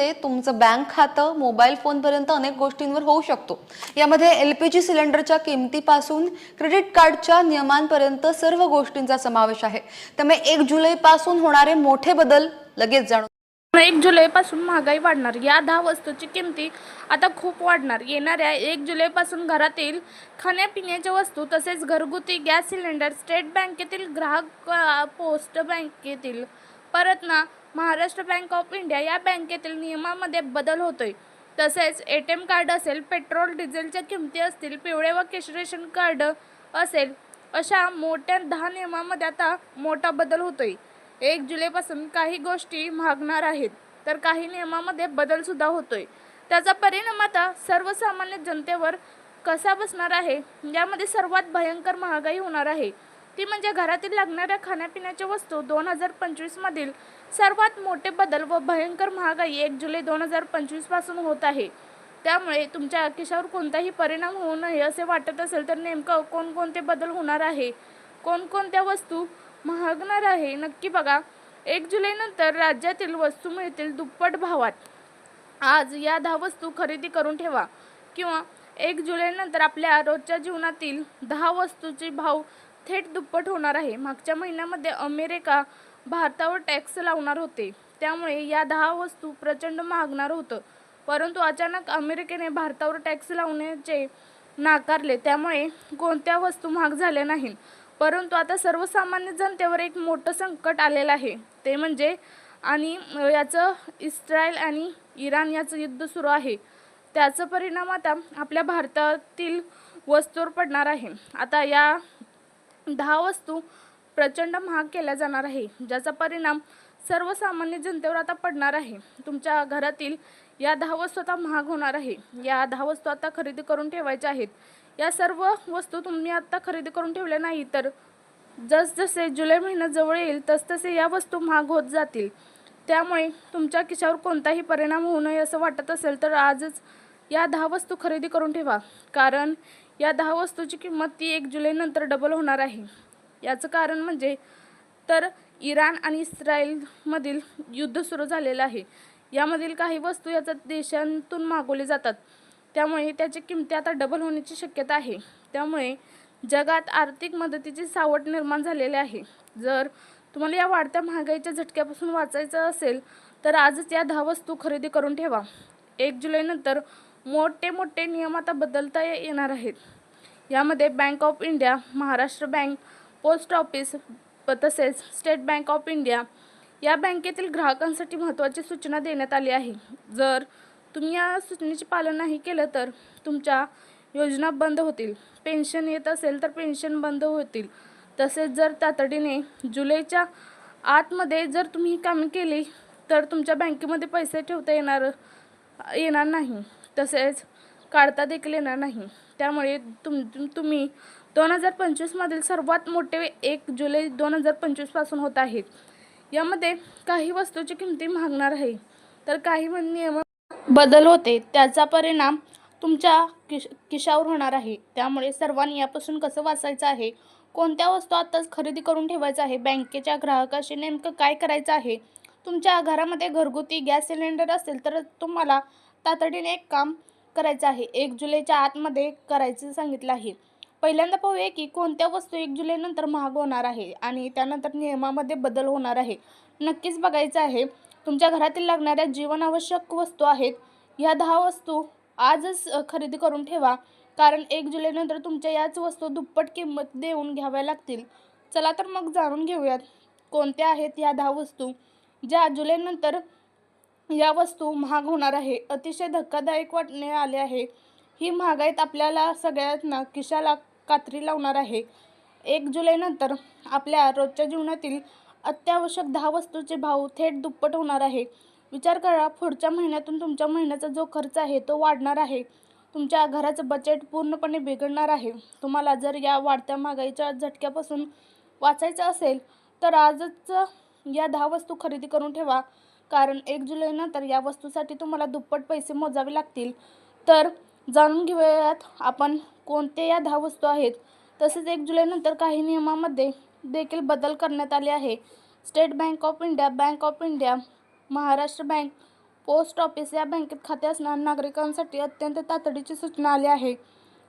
ते तुमचं बँक खातं मोबाईल फोनपर्यंत अनेक गोष्टींवर होऊ शकतो. यामध्ये एल पी जी सिलेंडरच्या किमतीपासून क्रेडिट कार्डच्या नियमांपर्यंत सर्व गोष्टींचा समावेश आहे. त्यामुळे एक जुलैपासून होणारे मोठे बदल लगेच जाणून एक जुलैपासून महागाई वाढणार. या दहा वस्तूची किमती आता खूप वाढणार. येणाऱ्या एक जुलैपासून घरातील खाण्यापिण्याच्या वस्तू तसेच घरगुती गॅस सिलेंडर स्टेट बँकेतील ग्राहक पोस्ट बँकेतील परत ना महाराष्ट्र बँक ऑफ इंडिया या बँकेतील नियमामध्ये बदल होतोय. तसेच ए टी एम कार्ड असेल पेट्रोल डिझेलच्या किमती असतील पिवळे व केशरेशन कार्ड असेल अशा मोठ्या दहा नियमामध्ये आता मोठा बदल होतोय. एक जुलैपासून काही गोष्टी महागणार आहेत तर काही नियमामध्ये बदलसुद्धा होतोय. त्याचा परिणाम आता सर्वसामान्य जनतेवर कसा बसणार आहे यामध्ये सर्वात भयंकर महागाई होणार आहे. ती म्हणजे घरातील लागणाऱ्या खाण्यापिण्याच्या वस्तू दोन हजार पंचवीसमधील सर्वात मोठे बदल व भयंकर महागाई एक जुलै दोन हजार पंचवीसपासून होत आहे. त्यामुळे तुमच्या खिशावर कोणताही परिणाम होऊ नये असे वाटत असेल तर नेमकं कोणकोणते बदल होणार आहे? कोणकोणत्या वस्तू महागणार आहे? नक्की बघा. एक जुलैनंतर राज्यातील वस्तू मिळतील दुप्पट भावात. आज या दहा वस्तू खरेदी करून ठेवा. किंवा एक जुलैनंतर आपल्या रोजच्या जीवनातील दहा वस्तूचे भाव थेट दुप्पट होणार आहे. मागच्या महिन्यामध्ये अमेरिका भारतावर टॅक्स लावणार होते. त्यामुळे या दहा वस्तू प्रचंड महागणार होतं. परंतु अचानक अमेरिकेने भारतावर टॅक्स लावण्याचे नाकारले. त्यामुळे कोणत्या वस्तू महाग झाल्या नाही परंतु आता सर्वसामान्य जनतेवर एक मोठं संकट आलेलं आहे. ते म्हणजे आणि याचं इस्रायल आणि इराण याचं युद्ध सुरू आहे. त्याचं परिणाम आता आपल्या भारतातील वस्तूवर पडणार आहे. आता या दहा वस्तू प्रचंड महाग केल्या जाणार आहे ज्याचा परिणाम सर्वसामान्य जनतेवर आता पडणार आहे. तुमच्या घरातील या दहा वस्तू आता महाग होणार आहे. या दहा वस्तू आता खरेदी करून ठेवायच्या आहेत. या सर्व वस्तू तुम्ही आता खरेदी करून ठेवल्या नाही तर जसजसे जुलै महिना जवळ येईल तसतसे या वस्तू महाग होत जातील. त्यामुळे तुमच्या खिशावर कोणताही परिणाम होऊ नये असं वाटत असेल तर आजच या दहा वस्तू खरेदी करून ठेवा. कारण या दहा वस्तूची किंमत ती एक जुलैनंतर डबल होणार आहे. याचं कारण म्हणजे तर इराण आणि इस्रायलमधील युद्ध सुरू झालेलं आहे. यामधील काही वस्तू याचा देशांतून मागवले जातात. त्यामुळे त्याची किमती आता डबल होण्याची शक्यता आहे. त्यामुळे जगात आर्थिक मदतीची सावट निर्माण झालेली आहे. जर तुम्हाला या वाढत्या महागाईच्या झटक्यापासून वाचायचं असेल तर आजच या दहा वस्तू खरेदी करून ठेवा. एक जुलैनंतर मोठे मोठे नियम आता बदलता येणार आहेत. यामध्ये Bank of India Maharashtra Bank post office प- तसेच स्टेट बँक ऑफ इंडिया या बँकेतील ग्राहकांसाठी महत्त्वाची सूचना देण्यात आली आहे. जर तुम्ही या सूचनेचे पालन नाही केलं तर तुमच्या योजना बंद होतील. पेन्शन येत असेल तर पेन्शन बंद होतील. तसेच जर तातडीने जुलैच्या आतमध्ये जर तुम्ही ही कामे केली तर तुमच्या बँकेमध्ये पैसे ठेवता येणार येणार नाही. तसेच काढता देखील येणार नाही. त्यामुळे तुम तुम- तुम्ही दोन हजार पंचवीसमधील सर्वात मोठे एक जुलै दोन हजार पंचवीसपासून होत आहेत. यामध्ये काही वस्तूची किमती महागणार आहे. तर काही नियम बदल होते त्याचा परिणाम तुमच्या किश किशावर होणार आहे. त्यामुळे सर्वांनी यापासून कसं वाचायचं आहे? कोणत्या वस्तू आत्ताच खरेदी करून ठेवायचं आहे? बँकेच्या ग्राहकाशी नेमकं काय करायचं आहे? तुमच्या घरामध्ये घरगुती गॅस सिलेंडर असेल तर तुम्हाला तातडीने एक काम करायचं आहे. एक जुलैच्या आतमध्ये करायचं सांगितलं आहे. पहिल्यांदा पाहूया की कोणत्या वस्तू एक जुलैनंतर महाग होणार आहे आणि त्यानंतर नियमामध्ये बदल होणार आहे. नक्कीच बघायचं आहे. तुमच्या घरातील लागणाऱ्या जीवनावश्यक वस्तू आहेत. ह्या दहा वस्तू आजच खरेदी करून ठेवा. कारण एक जुलैनंतर तुमच्या याच वस्तू दुप्पट किंमत देऊन घ्याव्या लागतील. चला तर मग जाणून घेऊयात कोणत्या आहेत या दहा वस्तू. ज्या जुलैनंतर या वस्तू महाग होणार आहे. अतिशय धक्कादायक वाटणे आले आहे. ही महागाईत आपल्याला सगळ्यांना खिशाला कात्री लावणार आहे. एक जुलैनंतर आपल्या रोजच्या जीवनातील अत्यावश्यक दहा वस्तूचे भाव थेट दुप्पट होणार आहे. विचार करा पुढच्या महिन्यातून तुमच्या महिन्याचा जो खर्च आहे तो वाढणार आहे. तुमच्या घराचं बजेट पूर्णपणे बिघडणार आहे. तुम्हाला जर या वाढत्या महागाईच्या झटक्यापासून वाचायचं असेल तर आजच या दहा वस्तू खरेदी करून ठेवा. कारण एक जुलैनंतर या वस्तूसाठी तुम्हाला दुप्पट पैसे मोजावे लागतील. तर जाणून घेऊयात आपण कोणते या दहा वस्तू आहेत. तसेच एक जुलैनंतर काही नियमामध्ये देखील बदल करण्यात आले आहे. State Bank of India Bank of India Maharashtra Bank post office या बँकेत खाते असणाऱ्या नागरिकांसाठी अत्यंत तातडीची सूचना आली आहे.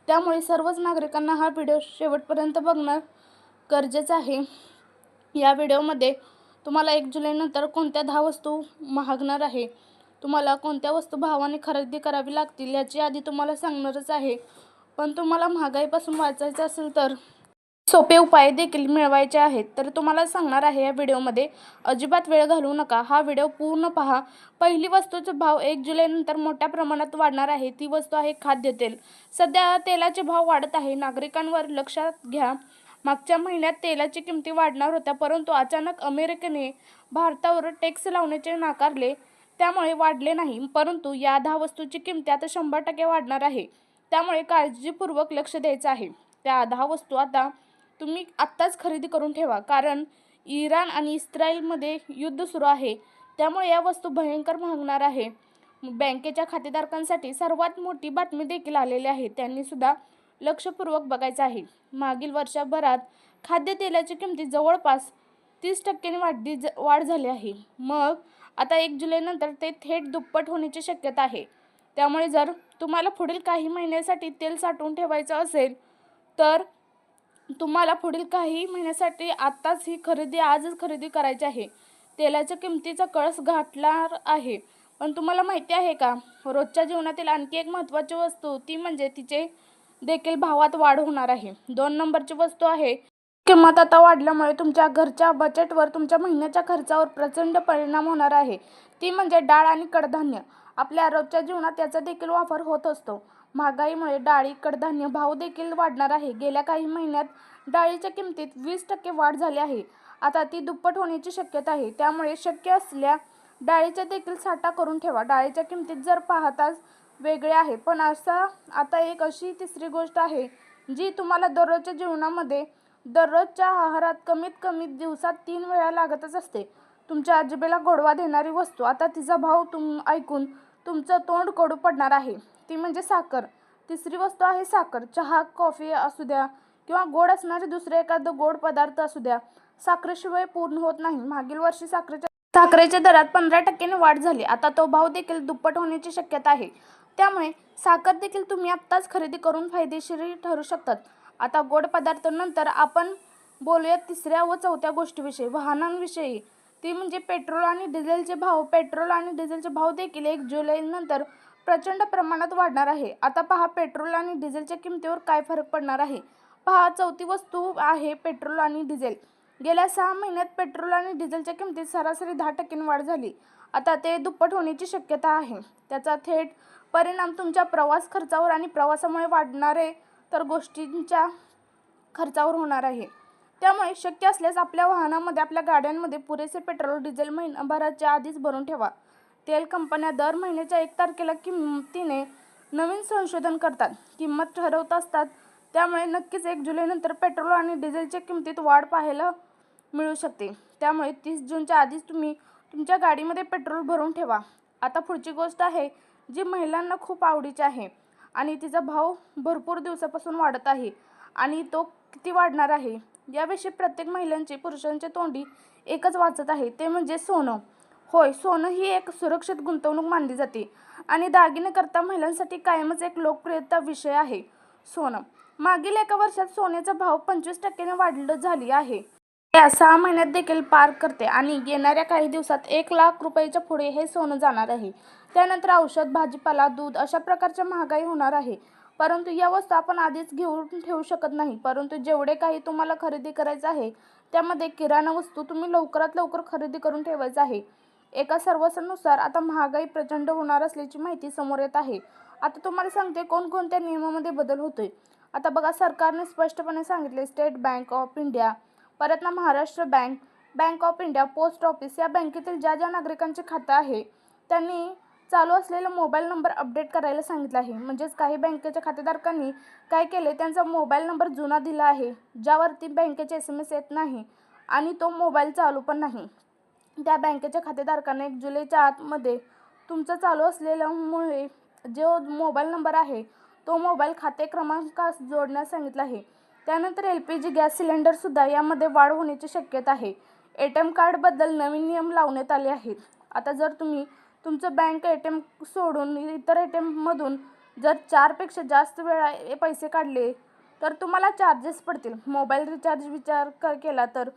त्यामुळे सर्वच नागरिकांना हा व्हिडिओ शेवटपर्यंत बघणं गरजेचं आहे. या व्हिडिओमध्ये तुम्हाला एक जुलैनंतर कोणत्या दहा वस्तू महागणार आहे? तुम्हाला कोणत्या वस्तू भावाने खरेदी करावी लागतील याची यादी तुम्हाला सांगणारच आहे. पण तुम्हाला महागाईपासून वाचायचं असेल तर? सोपे उपाय देखील मिळवायचे आहेत. तर तुम्हाला सांगणार आहे या व्हिडिओमध्ये अजिबात वेळ घालवू नका. हा व्हिडिओ पूर्ण पहा. पहिली वस्तूचा भाव एक जुलैनंतर मोठ्या प्रमाणात वाढणार आहे. ती वस्तू आहे खाद्यतेल सध्या तेलाचे भाव वाढत आहे. नागरिकांवर लक्षात घ्या. मागच्या महिन्यात तेलाची किमती वाढणार होत्या परंतु अचानक अमेरिकेने भारतावर टॅक्स लावण्याचे नाकारले. त्यामुळे वाढले नाही परंतु या दहा वस्तूची किंमती आता शंभर टक्के वाढणार आहे. त्यामुळे काळजीपूर्वक लक्ष द्यायचं आहे. त्या दहा वस्तू आता तुम्ही आत्ताच खरेदी करून ठेवा कारण इराण आणि इस्रायलमध्ये युद्ध सुरू आहे. त्यामुळे या वस्तू भयंकर महागणार आहे. बँकेच्या खातेधारकांसाठी सर्वात मोठी बातमी देखील आलेली आहे. त्यांनी सुद्धा लक्षपूर्वक बघायचं आहे. मागील वर्षभरात खाद्यतेलाची किमती जवळपास तीस टक्क्यांनी वाढली ज वाढ झाली आहे. मग आता एक जुलैनंतर ते थेट दुप्पट होण्याची शक्यता आहे. त्यामुळे जर तुम्हाला पुढील काही महिन्यासाठी तेल साठवून ठेवायचं असेल तर तुम्हाला पुढील काही महिन्यासाठी आत्ताच ही खरेदी आजच खरेदी करायची आहे. तेलाच्या किमतीचा कळस गाठणार आहे. पण तुम्हाला माहिती आहे का रोजच्या जीवनातील आणखी एक महत्त्वाची वस्तू ती म्हणजे तिचे देखील भावात वाढ होणार आहे. दोन नंबरची वस्तू आहे. किंमत आता वाढल्यामुळे तुमच्या घरच्या बजेटवर तुमच्या महिन्याच्या खर्चावर प्रचंड परिणाम होणार आहे. ती म्हणजे डाळ आणि कडधान्य. आपल्या रोजच्या जीवनात याचा देखील वापर होत असतो. महागाईमुळे डाळी कडधान्य भाव देखील वाढणार आहे. गेल्या काही महिन्यात डाळीच्या किमतीत वीस टक्के वाढ झाली आहे. आता ती दुप्पट होण्याची शक्यता आहे. त्यामुळे शक्य असल्या डाळीचा देखील साठा करून ठेवा. डाळीच्या किमतीत जर पाहताच वेगळे आहे. पण असा आता एक अशी तिसरी गोष्ट आहे जी तुम्हाला दररोजच्या जीवनामध्ये दररोजच्या आहारात कमीत कमी दिवसात तीन वेळा लागतच असते. तुमच्या आजीबेला गोडवा देणारी वस्तू आता तिचा भाव तुम ऐकून तुमचं तोंड कडू पडणार आहे. ती म्हणजे साखर. तिसरी वस्तू आहे साखर. चहा कॉफी असू द्या किंवा गोड असणारे दुसरे एखादं गोड पदार्थ असू द्या साखरेशिवाय पूर्ण होत नाही. मागील वर्षी साखरेच्या साखरेच्या दरात पंधरा टक्क्याने वाढ झाली. आता तो भाव देखील दुप्पट होण्याची शक्यता आहे. त्यामुळे साखर देखील तुम्ही आत्ताच खरेदी करून फायदेशीर ठरू शकतात. आता गोड पदार्थानंतर आपण बोलूया तिसऱ्या व चौथ्या गोष्टीविषयी. वाहनांविषयी. ती म्हणजे पेट्रोल आणि डिझेलचे भाव. पेट्रोल आणि डिझेलचे भाव देखील एक जुलैनंतर प्रचंड प्रमाणात वाढणार आहे. आता पहा पेट्रोल आणि डिझेलच्या किमतीवर काय फरक पडणार आहे? पहा चौथी वस्तू आहे पेट्रोल आणि डिझेल. गेल्या सहा महिन्यात पेट्रोल आणि डिझेलच्या किमतीत सरासरी दहा टक्क्यांनी वाढ झाली. आता ते दुप्पट होण्याची शक्यता आहे. त्याचा थेट परिणाम तुमच्या प्रवास खर्चावर आणि प्रवासामुळे वाढणारे तर गोष्टींच्या खर्चावर होणार आहे. त्यामुळे शक्य असल्यास आपल्या वाहनामध्ये आपल्या गाड्यांमध्ये पुरेसे पेट्रोल डिझेल महिनाभराच्या आधीच भरून ठेवा. तेल कंपन्या दर महिन्याच्या एक तारखेला किंमतीने नवीन संशोधन करतात. किंमत ठरवत असतात. त्यामुळे नक्कीच एक जुलैनंतर पेट्रोल आणि डिझेलच्या किमतीत वाढ पाहायला मिळू शकते. त्यामुळे तीस जूनच्या आधीच तुम्ही तुमच्या गाडीमध्ये पेट्रोल भरून ठेवा. आता पुढची गोष्ट आहे जी महिलांना खूप आवडीची आहे आणि तिचा भाव भरपूर दिवसापासून वाढत आहे आणि तो किती वाढणार आहे याविषयी प्रत्येक महिलांची पुरुषांचे तोंडी एकच वाचत आहे. ते म्हणजे सोनं. होय सोनं ही एक सुरक्षित गुंतवणूक मानली जाते आणि दागिने करता महिलांसाठी कायमच एक लोकप्रियता विषय आहे सोनं. मागील एका वर्षात सोन्याचा भाव पंचवीस टक्क्याने वाढलं झाली आहे. या सहा महिन्यात देखील पार करते आणि येणाऱ्या काही दिवसात एक लाख रुपयाच्या पुढे हे सोनं जाणार आहे. त्यानंतर औषध भाजीपाला दूध अशा प्रकारच्या महागाई होणार आहे. परंतु या वस्तू आपण आधीच घेऊन ठेवू शकत नाही. परंतु जेवढे काही तुम्हाला खरेदी करायचं आहे त्यामध्ये किराणा वस्तू तुम्ही लवकरात लवकर खरेदी करून ठेवायचं आहे. एका सर्वसानुसार आता महागाई प्रचंड होणार असल्याची माहिती समोर येत आहे. आता तुम्हाला सांगते कोणकोणत्या नियमामध्ये बदल होतोय. आता बघा सरकारने स्पष्टपणे सांगितले स्टेट बँक ऑफ इंडिया परत ना Maharashtra Bank Bank of India post office या बँकेतील ज्या ज्या नागरिकांचे खातं आहे त्यांनी चालू असलेला मोबाईल नंबर अपडेट करायला सांगितलं आहे. म्हणजेच काही बँकेच्या खातेधारकांनी काय केले त्यांचा मोबाईल नंबर जुना दिला आहे ज्यावरती बँकेचे एस एम एस येत नाही आणि तो मोबाईल चालू पण नाही. त्या बँकेच्या खातेधारकांना एक जुलैच्या आतमध्ये तुमचं चालू असलेल्यामुळे जो मोबाईल नंबर आहे तो मोबाईल खाते क्रमांकास जोडण्यास सांगितलं आहे. त्यानंतर एल पी जी गॅस सिलेंडरसुद्धा यामध्ये वाढ होण्याची शक्यता आहे. ए टी एम कार्डबद्दल नवीन नियम लावण्यात आले आहेत. आता जर तुम्ही तुमचं बँक ए टी एम सोडून इतर ए टी एममधून जर चारपेक्षा जास्त वेळा पैसे काढले तर तुम्हाला चार्जेस पडतील. मोबाईल रिचार्ज विचार क केला तर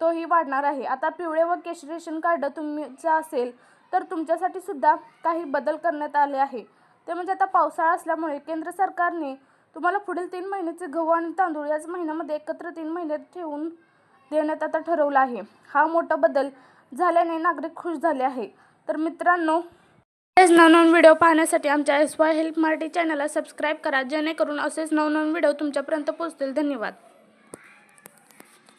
तोही वाढणार आहे. आता पिवळे व केश रेशन कार्ड तुमचं असेल तर तुमच्यासाठी सुद्धा काही बदल करण्यात आले आहे. ते म्हणजे आता पावसाळा असल्यामुळे केंद्र सरकारने तुम्हाला पुढील तीन महिन्याचे गहू आणि तांदूळ याच महिन्यामध्ये एकत्र तीन महिन्यात ठेवून देण्यात आता ठरवलं आहे. हा मोठा बदल झाल्याने नागरिक खुश झाले आहे. तर मित्रांनो असेच नवनवीन व्हिडिओ पाहण्यासाठी आमच्या एस वाय हेल्प मराठी चॅनलला सबस्क्राईब करा जेणेकरून असेच नवनवीन व्हिडिओ तुमच्यापर्यंत पोहोचतील. धन्यवाद.